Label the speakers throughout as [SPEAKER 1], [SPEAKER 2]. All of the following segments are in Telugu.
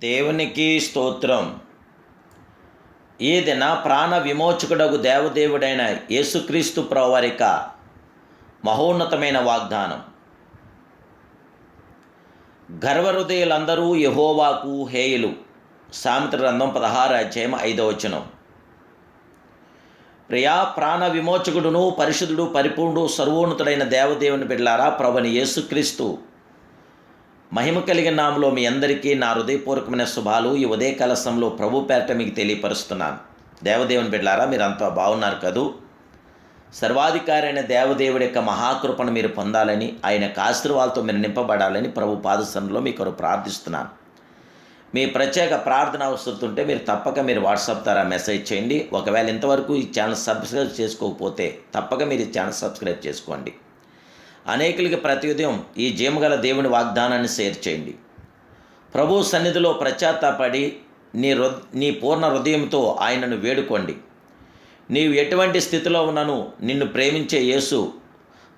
[SPEAKER 1] దేవునికి స్తోత్రం. ఈ దిన ప్రాణ విమోచకుడగు దేవదేవుడైన యేసుక్రీస్తు ప్రవరిక మహోన్నతమైన వాగ్దానం. గర్వహృదయులందరూ యహోవాకు హేయులు. సామెత గ్రంథం పదహారు అధ్యాయం ఐదవచనం ప్రియా ప్రాణ విమోచకుడును పరిశుద్ధుడు పరిపూర్ణుడు సర్వోన్నతుడైన దేవదేవుని బిడ్లారా ప్రభుని యేసుక్రీస్తు మహిమ కలిగిన నామలో మీ అందరికీ నా హృదయపూర్వకమైన శుభాలు. ఈ ఉదయ కలసంలో ప్రభు పేరట మీకు తెలియపరుస్తున్నాను. దేవదేవుని బిడ్డారా మీరు బాగున్నారు కదూ? సర్వాధికారి అయిన దేవదేవుడి యొక్క మహాకృపను మీరు పొందాలని ఆయన ఆశీర్వాదాలతో మీరు నింపబడాలని ప్రభు పాదసంలో మీకు ప్రార్థిస్తున్నాను. మీ ప్రత్యేక ప్రార్థన అవసరతుంటే మీరు తప్పక మీరు వాట్సాప్ ద్వారా మెసేజ్ చేయండి. ఒకవేళ ఇంతవరకు ఈ ఛానల్ సబ్స్క్రైబ్ చేసుకోకపోతే తప్పక మీరు ఈ ఛానల్ సబ్స్క్రైబ్ చేసుకోండి. అనేకులకి ప్రతి ఉదయం ఈ జీమగల దేవుని వాగ్దానాన్ని షేర్ చేయండి. ప్రభు సన్నిధిలో ప్రచాత్తాపడి నీ హృ నీ పూర్ణ హృదయంతో ఆయనను వేడుకోండి. నీవు ఎటువంటి స్థితిలో ఉన్నను నిన్ను ప్రేమించే యేసు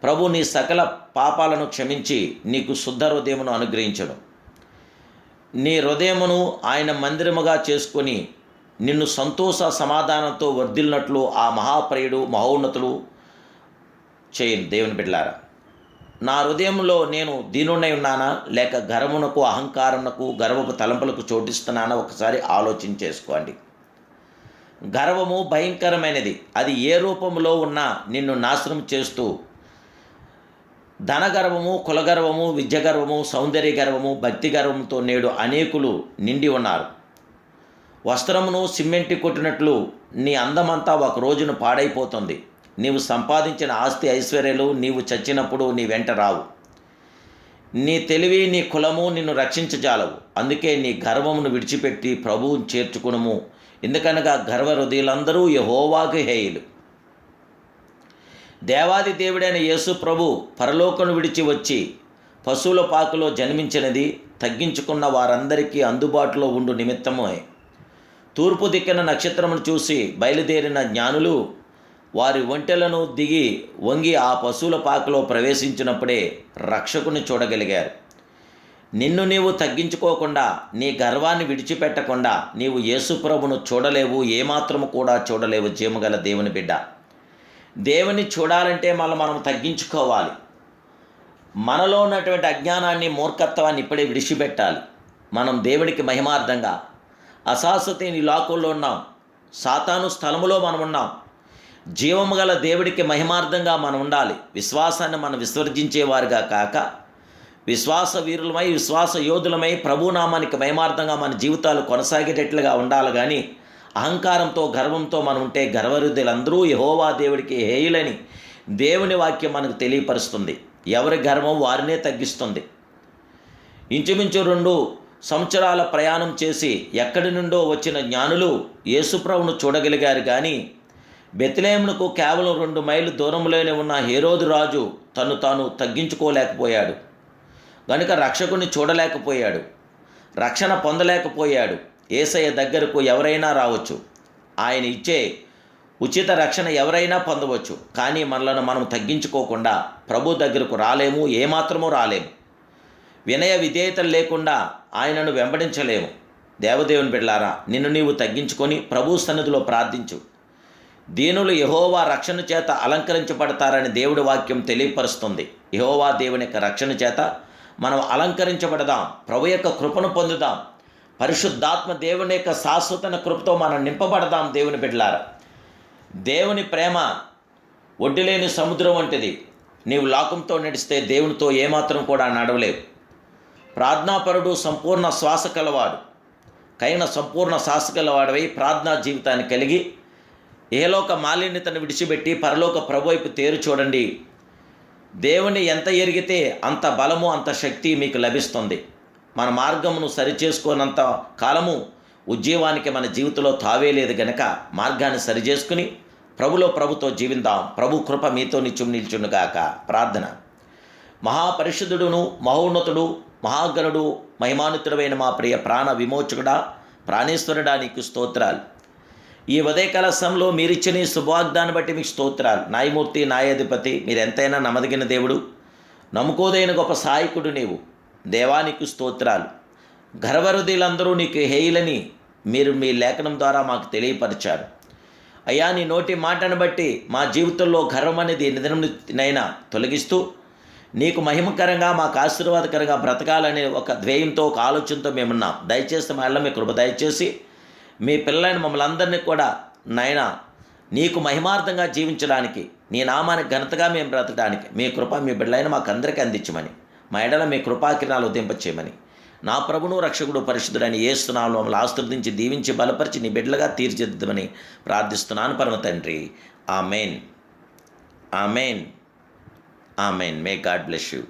[SPEAKER 1] ప్రభు నీ సకల పాపాలను క్షమించి నీకు శుద్ధ హృదయమును అనుగ్రహించడం నీ హృదయమును ఆయన మందిరముగా చేసుకొని నిన్ను సంతోష సమాధానంతో వర్ధిల్లినట్లు ఆ మహాప్రియుడు మహోన్నతులు చేయను దేవుని బిడ్డలారా. నా హృదయంలో నేను దీనునై ఉన్నానా? లేక గర్వమునకు అహంకారమునకు గర్వపు తలంపులకు చోటిస్తున్నానా? ఒకసారి ఆలోచన చేసుకోండి. గర్వము భయంకరమైనది. అది ఏ రూపంలో ఉన్నా నిన్ను నాశనం చేస్తూ ధనగర్వము కులగర్వము విద్యగర్వము సౌందర్య గర్వము భక్తి గర్వంతో నేడు అనేకులు నిండి ఉన్నారు. వస్త్రమును సిమ్మెంటి కొట్టినట్లు నీ అందమంతా ఒక రోజున పాడైపోతుంది. నీవు సంపాదించిన ఆస్తి ఐశ్వర్యాలు నీవు చచ్చినప్పుడు నీ వెంట రావు. నీ తెలివి నీ కులము నిన్ను రక్షించజాలవు. అందుకే నీ గర్వమును విడిచిపెట్టి ప్రభువును చేర్చుకునము. ఎందుకనగా గర్వ హృదయులందరూ యహోవాకు హేయులు. దేవాది దేవుడైన యేసు ప్రభు పరలోకను విడిచి వచ్చి పశువుల పాకులో జన్మించినది తగ్గించుకున్న వారందరికీ అందుబాటులో ఉండు నిమిత్తమే తూర్పు దిక్కిన నక్షత్రమును చూసి బయలుదేరిన జ్ఞానులు వారి ఒంటెలను దిగి వంగి ఆ పశువుల పాకలో ప్రవేశించినప్పుడే రక్షకుని చూడగలిగారు. నిన్ను నీవు తగ్గించుకోకుండా నీ గర్వాన్ని విడిచిపెట్టకుండా నీవు యేసుప్రభును చూడలేవు ఏమాత్రము కూడా చూడలేవు జీమగల దేవుని బిడ్డ. దేవుని చూడాలంటే మళ్ళీ మనం తగ్గించుకోవాలి. మనలో ఉన్నటువంటి అజ్ఞానాన్ని మూర్ఖత్వాన్ని ఇప్పుడే విడిచిపెట్టాలి. మనం దేవునికి మహిమార్థంగా అశాశ్వత లాకుల్లో లోకంలో ఉన్నాం. సాతాను స్థలములో మనం ఉన్నాం. జీవము గల దేవుడికి మహిమార్థంగా మనం ఉండాలి. విశ్వాసాన్ని మనం విసర్జించేవారుగా కాక విశ్వాస వీరులమై విశ్వాస యోధులమై ప్రభునామానికి మహిమార్థంగా మన జీవితాలు కొనసాగేటట్లుగా ఉండాలి. కానీ అహంకారంతో గర్వంతో మనం ఉంటే గర్వరుద్ధులందరూ యహోవా దేవుడికి హేయులని దేవుని వాక్యం మనకు తెలియపరుస్తుంది. ఎవరి గర్వం వారినే తగ్గిస్తుంది. ఇంచుమించు రెండు సంవత్సరాల ప్రయాణం చేసి ఎక్కడి నుండో వచ్చిన జ్ఞానులు యేసుప్రభును చూడగలిగారు. కానీ బెత్లేమునకు కేవలం రెండు మైళ్ళు దూరంలోనే ఉన్న హేరోదు రాజు తను తాను తగ్గించుకోలేకపోయాడు. గనుక రక్షకుని చూడలేకపోయాడు. రక్షణ పొందలేకపోయాడు. ఏసయ్య దగ్గరకు ఎవరైనా రావచ్చు. ఆయన ఇచ్చే ఉచిత రక్షణ ఎవరైనా పొందవచ్చు. కానీ మనలను మనం తగ్గించుకోకుండా ప్రభు దగ్గరకు రాలేము ఏమాత్రము రాలేము. వినయ విధేయతలు లేకుండా ఆయనను వెంబడించలేము. దేవదేవుని బిడ్లారా నిన్ను నీవు తగ్గించుకొని ప్రభు సన్నిధిలో ప్రార్థించు. దీనులు యహోవా రక్షణ చేత అలంకరించబడతారని దేవుడి వాక్యం తెలియపరుస్తుంది. యహోవా దేవుని యొక్క రక్షణ చేత మనం అలంకరించబడదాం ప్రభు యొక్క కృపను పొందుదాం పరిశుద్ధాత్మ దేవుని యొక్క శాశ్వతన కృపతో మనం నింపబడదాం దేవుని బిడ్డలారా. దేవుని ప్రేమ ఒడ్డులేని సముద్రం వంటిది. నీవు లోకంతో నడిస్తే దేవునితో ఏమాత్రం కూడా నడవలేవు. ప్రార్థనాపరుడు సంపూర్ణ శ్వాస కలవాడు. కైన సంపూర్ణ శ్వాస కలవాడవై ప్రార్థనా జీవితాన్ని కలిగి ఏలోక మాలిన్యతను విడిచిపెట్టి పరలోక ప్రభువైపు తేరు చూడండి. దేవుని ఎంత ఎరిగితే అంత బలము అంత శక్తి మీకు లభిస్తుంది. మన మార్గమును సరిచేసుకోనంత కాలము ఉద్యోగానికి మన జీవితంలో తావే లేదు గనక మార్గాన్ని సరిచేసుకుని ప్రభులో ప్రభుతో జీవిందాం. ప్రభు కృప మీతో నిత్యం నిల్చునుగాక ప్రార్థన. మహాపరిశుద్ధుడును మహోన్నతుడు మహాగణుడు మహిమానుతుడమైన మా ప్రియ ప్రాణ విమోచకుడా ప్రాణేశ్వరుడా నీకు స్తోత్రాలు. ఈ ఉదయకాల సమయంలో మీరిచ్చిన ఈ శుభవాగ్దాన్ని బట్టి మీకు స్తోత్రాలు. న్యాయమూర్తి న్యాయాధిపతి మీరు ఎంతైనా నమ్మదగిన దేవుడు. నమ్ముకోదైన గొప్ప సహాయకుడు నీవు. దేవానికి స్తోత్రాలు. గర్వరుదులందరూ నీకు హేయులని మీరు మీ లేఖనం ద్వారా మాకు తెలియపరిచారు. అయ్యా నీ నోటి మాటను బట్టి మా జీవితంలో గర్వం అనేది నిధనైనా తొలగిస్తూ నీకు మహిమకరంగా మాకు ఆశీర్వాదకరంగా బ్రతకాలనే ఒక ధ్యేయంతో ఒక ఆలోచనతో మేమున్నాం. దయచేసి మా ఇళ్ళ మీ కృప దయచేసి మీ పిల్లలైన మమ్మల్ని అందరినీ కూడా నాయన నీకు మహిమార్థంగా జీవించడానికి నీ నామానికి ఘనతగా మేము బ్రతకడానికి మీ కృప మీ బిడ్డలైన మాకు అందరికీ అందించమని మా ఎడల మీ కృపాకిరణాలు ఉద్దింపచేయమని నా ప్రభును రక్షకుడు పరిశుద్ధుడని ఏస్తున్నాను మమ్మల్ని ఆశీర్వదించి దీవించి బలపరిచి నీ బిడ్డలుగా తీర్చిదిద్దామని ప్రార్థిస్తున్నాను. పరమ తండ్రి. Amen. Amen. Amen. May God bless you